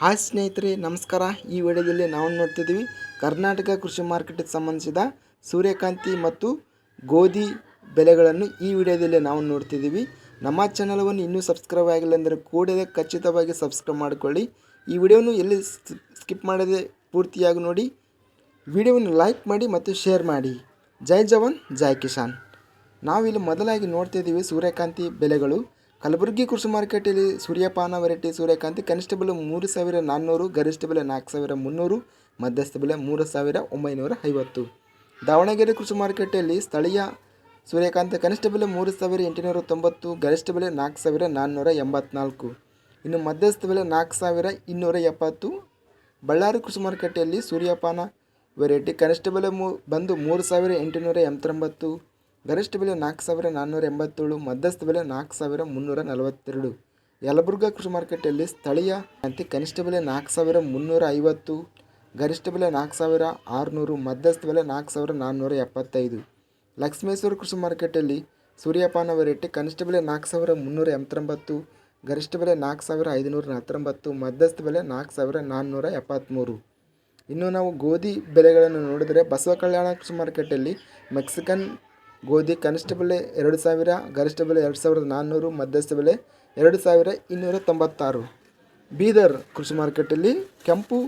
Hi ಸ್ನೇಹಿತರೆ, ನಮಸ್ಕಾರ. ಈ ವಿಡಿಯೋದಲ್ಲಿ ನಾವು ನೋಡ್ತಿದ್ದೀವಿ ಕರ್ನಾಟಕ ಕೃಷಿ ಮಾರ್ಕೆಟ್ಗೆ ಸಂಬಂಧಿಸಿದ ಸೂರ್ಯಕಾಂತಿ ಮತ್ತು ಗೋಧಿ ಬೆಲೆಗಳನ್ನು ಈ ವಿಡಿಯೋದಲ್ಲಿ ನಾವು ನೋಡ್ತಿದ್ದೀವಿ. ನಮ್ಮ ಚಾನಲವನ್ನು ಇನ್ನೂ ಸಬ್ಸ್ಕ್ರೈಬ್ ಆಗಿಲ್ಲ ಅಂದರೆ ಕೂಡಲೇ ಖಚಿತವಾಗಿ ಸಬ್ಸ್ಕ್ರೈಬ್ ಮಾಡಿಕೊಳ್ಳಿ. ಈ ವಿಡಿಯೋನು ಎಲ್ಲಿ ಸ್ಕಿಪ್ ಮಾಡದೆ ಪೂರ್ತಿಯಾಗಿ ನೋಡಿ. ವಿಡಿಯೋವನ್ನು ಲೈಕ್ ಮಾಡಿ ಮತ್ತು ಶೇರ್ ಮಾಡಿ. ಜೈ ಜವಾನ್, ಜೈ ಕಿಸಾನ್. ನಾವಿಲ್ಲಿ ಮೊದಲಾಗಿ ನೋಡ್ತಿದ್ದೀವಿ ಸೂರ್ಯಕಾಂತಿ ಬೆಲೆಗಳು ಕಲಬುರಗಿ ಕೃಷಿ ಮಾರ್ಕೆಟಲ್ಲಿ ಸೂರ್ಯಪಾನ ವೆರೈಟಿ ಸೂರ್ಯಕಾಂತಿ, ಕನಿಷ್ಠ ಬೆಲೆ ಮೂರು ಸಾವಿರ ನಾನ್ನೂರು, ಗರಿಷ್ಠ ಬೆಲೆ ನಾಲ್ಕು ಸಾವಿರ ಮುನ್ನೂರು, ಮಧ್ಯಸ್ಥ ಬೆಲೆ ಮೂರು ಸಾವಿರ ಒಂಬೈನೂರ ಐವತ್ತು. ದಾವಣಗೆರೆ ಕೃಷಿ ಮಾರ್ಕೆಟಲ್ಲಿ ಸ್ಥಳೀಯ ಸೂರ್ಯಕಾಂತಿ ಕನಿಷ್ಠ ಬೆಲೆ ಮೂರು ಸಾವಿರ ಎಂಟುನೂರ ತೊಂಬತ್ತು, ಗರಿಷ್ಠ ಬೆಲೆ ನಾಲ್ಕು ಸಾವಿರ ನಾನ್ನೂರ ಎಂಬತ್ನಾಲ್ಕು. ಇನ್ನು ಮಧ್ಯಸ್ಥ ಬೆಲೆ ನಾಲ್ಕು ಸಾವಿರ ಇನ್ನೂರ ಎಪ್ಪತ್ತು. ಬಳ್ಳಾರಿ ಕೃಷಿ ಮಾರುಕಟ್ಟೆಯಲ್ಲಿ ಸೂರ್ಯಪಾನ ವೆರೈಟಿ ಕನಿಷ್ಠ ಬೆಲೆ ಮೂ ಬಂದು ಮೂರು ಸಾವಿರ ಎಂಟುನೂರ ಎಂಬತ್ತೊಂಬತ್ತು. ಗರಿಷ್ಠ ಬೆಲೆ ನಾಲ್ಕು ಸಾವಿರ ನಾನ್ನೂರ ಎಂಬತ್ತೇಳು, ಮಧ್ಯಸ್ಥ ಬೆಲೆ ನಾಲ್ಕು ಸಾವಿರ ಮುನ್ನೂರ ನಲವತ್ತೆರಡು. ಯಲಬುರ್ಗಾ ಕೃಷಿ ಮಾರುಕಟ್ಟೆಯಲ್ಲಿ ಸ್ಥಳೀಯ ಅಂತೆ ಕನಿಷ್ಠ ಬೆಲೆ ನಾಲ್ಕು ಸಾವಿರ ಮುನ್ನೂರ ಐವತ್ತು, ಗರಿಷ್ಠ ಬೆಲೆ ನಾಲ್ಕು ಸಾವಿರ ಆರುನೂರು, ಮಧ್ಯಸ್ಥ ಬೆಲೆ ನಾಲ್ಕು ಸಾವಿರ ನಾನ್ನೂರ ಎಪ್ಪತ್ತೈದು. ಲಕ್ಷ್ಮೇಶ್ವರ ಕೃಷಿ ಮಾರುಕಟ್ಟೆಯಲ್ಲಿ ಸೂರ್ಯಪಾನ ವೆರೈಟಿ ಕನಿಷ್ಠ ಬೆಲೆ ನಾಲ್ಕು ಸಾವಿರ ಮುನ್ನೂರ ಎಂಬತ್ತೊಂಬತ್ತು, ಗರಿಷ್ಠ ಬೆಲೆ ನಾಲ್ಕು ಸಾವಿರ ಐದುನೂರ ಹತ್ತೊಂಬತ್ತು ಮಧ್ಯಸ್ಥ ಬೆಲೆ ನಾಲ್ಕು ಸಾವಿರ ನಾನ್ನೂರ ಎಪ್ಪತ್ತ್ಮೂರು. ಇನ್ನು ನಾವು ಗೋಧಿ ಬೆಲೆಗಳನ್ನು ನೋಡಿದರೆ ಬಸವ ಕಲ್ಯಾಣ ಕೃಷಿ ಮಾರ್ಕೆಟಲ್ಲಿ ಮೆಕ್ಸಿಕನ್ ಗೋಧಿ ಕನಿಷ್ಠ ಬೆಲೆ ಎರಡು ಸಾವಿರ, ಗರಿಷ್ಠ ಬೆಲೆ ಎರಡು ಸಾವಿರದ ನಾನ್ನೂರು, ಮಧ್ಯಸ್ಥ ಬೆಲೆ ಎರಡು ಸಾವಿರ ಇನ್ನೂರ ತೊಂಬತ್ತಾರು. ಬೀದರ್ ಕೃಷಿ ಮಾರುಕಟ್ಟೆಯಲ್ಲಿ ಕೆಂಪು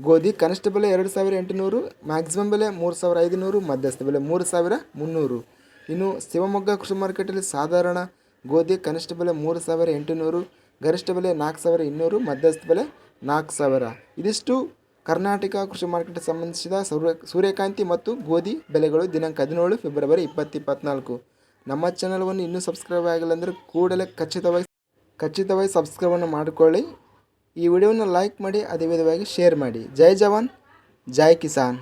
ಗೋಧಿ ಕನಿಷ್ಠ ಬೆಲೆ ಎರಡು ಸಾವಿರ ಎಂಟುನೂರು ಮ್ಯಾಕ್ಸಿಮಮ್ ಬೆಲೆ ಮೂರು ಸಾವಿರ ಐದುನೂರು, ಮಧ್ಯಸ್ಥ ಬೆಲೆ ಮೂರು ಸಾವಿರ ಮುನ್ನೂರು. ಇನ್ನು ಶಿವಮೊಗ್ಗ ಕೃಷಿ ಮಾರುಕಟ್ಟೆಯಲ್ಲಿ ಸಾಧಾರಣ ಗೋಧಿ ಕನಿಷ್ಠ ಬೆಲೆ ಮೂರು ಸಾವಿರ ಎಂಟುನೂರು, ಗರಿಷ್ಠ ಬೆಲೆ ನಾಲ್ಕು ಸಾವಿರ ಇನ್ನೂರು, ಮಧ್ಯಸ್ಥ ಬೆಲೆ ನಾಲ್ಕು ಸಾವಿರ. ಇದಿಷ್ಟು ಕರ್ನಾಟಕ ಕೃಷಿ ಮಾರ್ಕೆಟ್ಗೆ ಸಂಬಂಧಿಸಿದ ಸೂರ್ಯ ಸೂರ್ಯಕಾಂತಿ ಮತ್ತು ಗೋಧಿ ಬೆಲೆಗಳು ದಿನಾಂಕ ಹದಿನೇಳು ಫೆಬ್ರವರಿ ಇಪ್ಪತ್ತು ಇಪ್ಪತ್ನಾಲ್ಕು ನಮ್ಮ ಚಾನಲ್ವನ್ನು ಇನ್ನೂ ಸಬ್ಸ್ಕ್ರೈಬ್ ಆಗಿಲ್ಲ ಅಂದರೆ ಕೂಡಲೇ ಖಚಿತವಾಗಿ ಖಚಿತವಾಗಿ ಸಬ್ಸ್ಕ್ರೈಬನ್ನು ಮಾಡಿಕೊಳ್ಳಿ. ಈ ವಿಡಿಯೋನ ಲೈಕ್ ಮಾಡಿ, ಅದೇ ವಿಧವಾಗಿ ಶೇರ್ ಮಾಡಿ. ಜೈ ಜವಾನ್, ಜೈ ಕಿಸಾನ್.